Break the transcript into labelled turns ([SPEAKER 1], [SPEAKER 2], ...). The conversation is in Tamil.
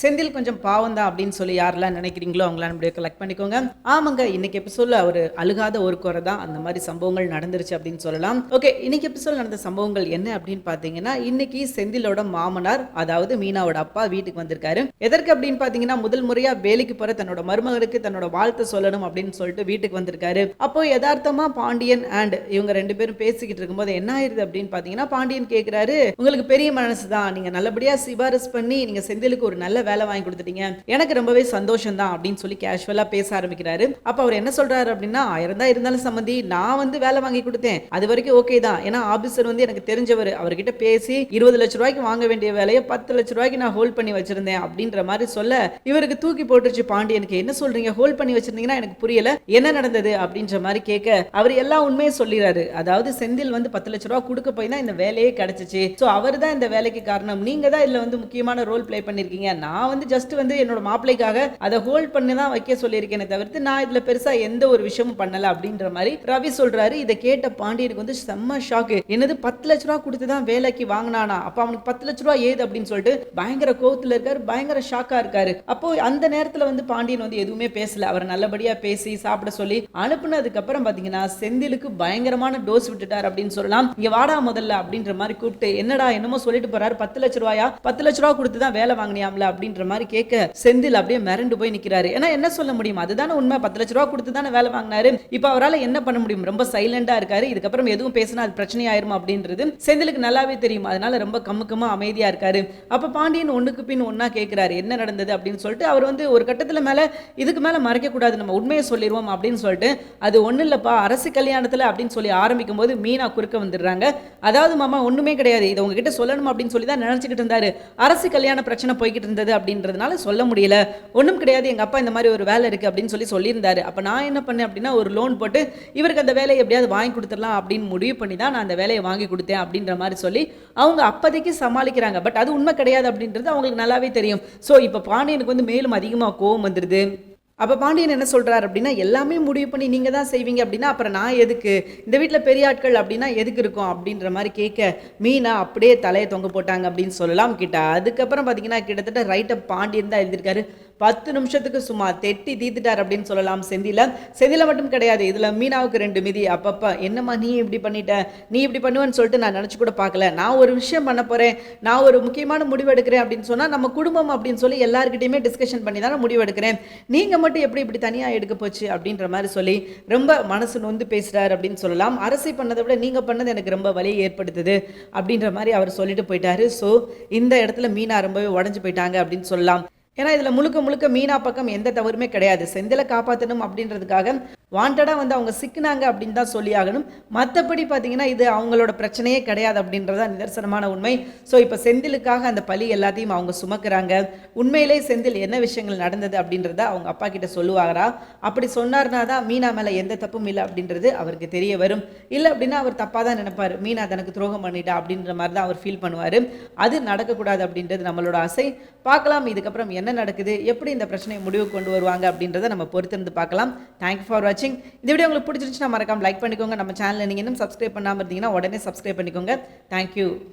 [SPEAKER 1] செந்தில் கொஞ்சம் பாவம் தான் அப்படின்னு சொல்லி யாரெல்லாம் நினைக்கிறீங்களோ அவங்களாம் நம்மளுடைய கலெக்ட் பண்ணிக்கோங்க. ஆமாங்க இன்னைக்கு எபிசோட்ல ஒரு அழுகாத ஒரு குறை தான். அந்த மாதிரி சம்பவங்கள் நடந்துருச்சு அப்படின்னு சொல்லலாம். ஓகே இன்னைக்கு எபிசோட் நடந்த சம்பவங்கள் என்ன அப்படின்னு பார்த்தீங்கன்னா இன்னைக்கு செந்திலோட மாமனார் அதாவது மீனாவோட அப்பா வீட்டுக்கு வந்திருக்காரு. எதற்கு அப்படின்னு பார்த்தீங்கன்னா முதல் முறையா வேலைக்கு போற தன்னோட மருமகனுக்கு தன்னோட வாழ்த்து சொல்லணும் அப்படின்னு சொல்லிட்டு வீட்டுக்கு வந்திருக்காரு. அப்போ யதார்த்தமா பாண்டியன் அண்ட் இவங்க ரெண்டு பேரும் பேசிக்கிட்டு இருக்கும்போது என்ன ஆயிருது அப்படின்னு பார்த்தீங்கன்னா பாண்டியன் கேட்கிறாரு உங்களுக்கு பெரிய மனசு தான். நீங்க நல்லபடியா சிபாரிசு பண்ணி நீங்க செந்திலுக்கு ஒரு நல்ல வேலை வாங்கி கொடுத்துட்டீங்க. எனக்கு ரொம்பவே சந்தோஷம் தான் அப்படின்னு சொல்லி கேஷுவலா பேச ஆரம்பிக்கிறாரு. அப்ப அவர் என்ன சொல்றாரு அப்படின்னா ஆயிரம் தான் இருந்தாலும் சம்மந்தி நான் வந்து வேலை வாங்கி கொடுத்தேன். அது வரைக்கும் ஓகே தான். ஏன்னா ஆபீசர் வந்து எனக்கு தெரிஞ்சவர். அவர்கிட்ட பேசி இருபது லட்ச ரூபாய்க்கு வாங்க வேண்டிய வேலையை பத்து லட்ச ரூபாய்க்கு நான் ஹோல்ட் பண்ணி வச்சிருந்தேன். அப்படின்ற மாதிரி சொல்ல இவருக்கு தூக்கி போட்டுருச்சு பாண்டியனுக்கு. என்ன சொல்றீங்க? ஹோல்ட் பண்ணி வச்சிருந்தீங்கன்னா எனக்கு புரியல. என்ன நடந்தது? அப்படின்ற மாதிரி கேட்க அவர் எல்லா உண்மையும் சொல்லிடுறாரு அதாவது செந்தில் வந்து பத்து லட்ச ரூபா கொடுக்க போய் தான் இந்த வேலையே கிடைச்சிச்சு. ஸோ அவர் தான் இந்த வேலைக்கு காரணம். நீங்க தான் இதுல வந்து முக்கியமான ரோல் பிளே பண்ணிருக்கீங்க. நான் நான் வந்து ஜஸ்ட் வந்து என்னோட மாப்பிள்ளைக்காக அதை ஹோல்ட் பண்ணி தான் வைக்க சொல்லியிருக்கேனே தவிர்த்து நான் இதில் பெருசாக எந்த ஒரு விஷயமும் பண்ணலை அப்படின்ற மாதிரி ரவி சொல்றாரு. இதை கேட்ட பாண்டியனுக்கு வந்து செம்ம ஷாக்கு என்னது பத்து லட்ச ரூபா கொடுத்து தான் வேலைக்கு வாங்கினானா? அப்போ அவனுக்கு பத்து லட்ச ரூபா ஏது அப்படின்னு சொல்லிட்டு பயங்கர கோவத்துல இருக்காரு பயங்கர ஷாக்காக இருக்காரு. அப்போ அந்த நேரத்தில் வந்து பாண்டியன் வந்து எதுவுமே பேசல. அவர் நல்லபடியாக பேசி சாப்பிட சொல்லி அனுப்புனதுக்கு அப்புறம் செந்திலுக்கு பயங்கரமான டோஸ் விட்டுட்டார் அப்படின்னு சொல்லலாம். இங்கே வாடா முதல்ல அப்படின்ற மாதிரி கூப்பிட்டு என்னடா என்னமோ சொல்லிட்டு போறாரு. பத்து லட்ச ரூபாயா? பத்து லட்ச ரூபா கொடுத்து தான் வேலை வாங்கினியாம்ல அப்படின்ற மாதிரி கேட்க செந்தில் அப்படியே மிரண்டு போய் நிக்கிறாரு. ஏன்னா என்ன சொல்ல முடியும்? அதுதானே உண்மை. பத்து லட்ச ரூபா கொடுத்து தானே வேலை வாங்கினாரு. இப்போ அவரால் என்ன பண்ண முடியும்? ரொம்ப சைலண்டா இருக்காரு. இதுக்கப்புறம் எதுவும் பேசினா அது பிரச்சனை ஆயிரும் அப்படின்றது செந்திலுக்கு நல்லாவே தெரியும். அதனால ரொம்ப கம்முக்கமா அமைதியா இருக்காரு. அப்ப பாண்டியன் ஒண்ணுக்கு பின் ஒண்ணா கேட்கிறாரு என்ன நடந்தது அப்படின்னு சொல்லிட்டு அவர் வந்து ஒரு கட்டத்துல மேல இதுக்கு மேல மறைக்க கூடாது நம்ம உண்மையை சொல்லிடுவோம் அப்படின்னு சொல்லிட்டு அது ஒண்ணு இல்லப்பா. அரசு கல்யாணத்துல அப்படின்னு சொல்லி ஆரம்பிக்கும் போது மீனா குறுக்க வந்துடுறாங்க. அதாவது மாமா ஒண்ணுமே கிடையாது. இதை உங்ககிட்ட சொல்லணும் அப்படின்னு சொல்லி தான் நினச்சிக்கிட்டு இருந்தாரு. அரசு கல்யாண பிரச்சனை போய்கிட்டு இருந்தது அப்படின்றதுனால சொல்ல முடியல. ஒன்றும் கிடையாது எங்கள் அப்பா இந்த மாதிரி ஒரு வேலை இருக்கு அப்படின்னு சொல்லி சொல்லியிருந்தாரு. அப்போ நான் என்ன பண்ணேன் அப்படின்னா ஒரு லோன் போட்டு இவருக்கு அந்த வேலையை எப்படியாவது வாங்கி கொடுத்துடலாம் அப்படின்னு முடிவு பண்ணி தான் நான் அந்த வேலையை வாங்கி கொடுத்தேன் அப்படின்ற மாதிரி சொல்லி அவங்க அப்போதைக்கு சமாளிக்கிறாங்க. பட் அது உண்மை கிடையாது அப்படின்றது அவங்களுக்கு நல்லாவே தெரியும். ஸோ இப்போ பாண்டியனுக்கு வந்து மேலும் அதிகமாக கோவம் வந்துடுது அப்போ பாண்டியன் என்ன சொல்கிறார் அப்படின்னா எல்லாமே முடிவு பண்ணி நீங்கள் தான் செய்வீங்க அப்படின்னா அப்புறம் நான் எதுக்கு? இந்த வீட்டில் பெரிய ஆட்கள் அப்படின்னா எதுக்கு இருக்கும்? அப்படின்ற மாதிரி கேட்க மீனா அப்படியே தலையை தொங்க போட்டாங்க அப்படின்னு சொல்லலாம் கிட்ட. அதுக்கப்புறம் பார்த்தீங்கன்னா கிட்டத்தட்ட ரைட்டை பாண்டியன் தான் எழுதியிருக்காரு. பத்து நிமிஷத்துக்கு சும்மா தெட்டி தீத்துட்டார் அப்படின்னு சொல்லலாம் செந்தில. செந்தில மட்டும் கிடையாது இதில் மீனாவுக்கு ரெண்டு மிதி. அப்பப்போ என்னம்மா நீ இப்படி பண்ணிட்ட? நீ இப்படி பண்ணுவேன்னு சொல்லிட்டு நான் நினச்சி கூட பார்க்கல. நான் ஒரு விஷயம் பண்ண போகிறேன் நான் ஒரு முக்கியமான முடிவு எடுக்கிறேன் அப்படின்னு சொன்னால் நம்ம குடும்பம் அப்படின்னு சொல்லி எல்லாருக்கிட்டையுமே டிஸ்கஷன் பண்ணி தான் முடிவு எடுக்கிறேன். நீங்கள் மட்டும் எப்படி இப்படி தனியாக எடுக்க போச்சு? அப்படின்ற மாதிரி சொல்லி ரொம்ப மனசு நொந்து பேசுகிறார் அப்படின்னு சொல்லலாம். அரசை பண்ணதை விட நீங்கள் பண்ணது எனக்கு ரொம்ப வலியை ஏற்படுத்துது அப்படின்ற மாதிரி அவர் சொல்லிட்டு போயிட்டாரு. ஸோ இந்த இடத்துல மீனா ரொம்பவே உடஞ்சு போயிட்டாங்க அப்படின்னு சொல்லலாம். ஏன்னா இதில் முழுக்க முழுக்க மீனா பக்கம் எந்த தவறுமே கிடையாது. செந்திலை காப்பாற்றணும் அப்படின்றதுக்காக வாண்டடாக வந்து அவங்க சிக்கினாங்க அப்படின்னு தான் சொல்லி ஆகணும். மற்றபடி பார்த்தீங்கன்னா இது அவங்களோட பிரச்சனையே கிடையாது அப்படின்றதா நிதர்சனமான உண்மை. ஸோ இப்போ செந்திலுக்காக அந்த பழி எல்லாத்தையும் அவங்க சுமக்கிறாங்க. உண்மையிலே செந்தில் என்ன விஷயங்கள் நடந்தது அப்படின்றத அவங்க அப்பா கிட்ட சொல்லுவாரா? அப்படி சொன்னார்னா தான் மீனா மேலே எந்த தப்பும் இல்லை அப்படின்றது அவருக்கு தெரிய வரும். இல்லை அப்படின்னா அவர் தப்பாக தான் நினைப்பார். மீனா தனக்கு துரோகம் பண்ணிட்டா அப்படின்ற மாதிரி தான் அவர் ஃபீல் பண்ணுவார். அது நடக்கக்கூடாது அப்படின்றது நம்மளோட ஆசை. பார்க்கலாம். இதுக்கப்புறம் என்ன என்ன நடக்குது? எப்படி இந்த பிரச்சனையை முடிவு கொண்டு வருவாங்க? அப்படின்றத நம்ம பொறுத்திருந்து பார்க்கலாம். தேங்க்யூ ஃபார் வாட்சிங் இந்த வீடியோ உங்களுக்கு பிடிச்சிருந்துச்சுன்னா மறக்காம லைக் பண்ணிக்கோங்க. நம்ம சேனலில் நீங்கள் இன்னும் சப்ஸ்கிரைப் பண்ணாமல் இருந்தீங்கன்னா உடனே சப்ஸ்கிரைப் பண்ணிக்கோங்க. தேங்க்யூ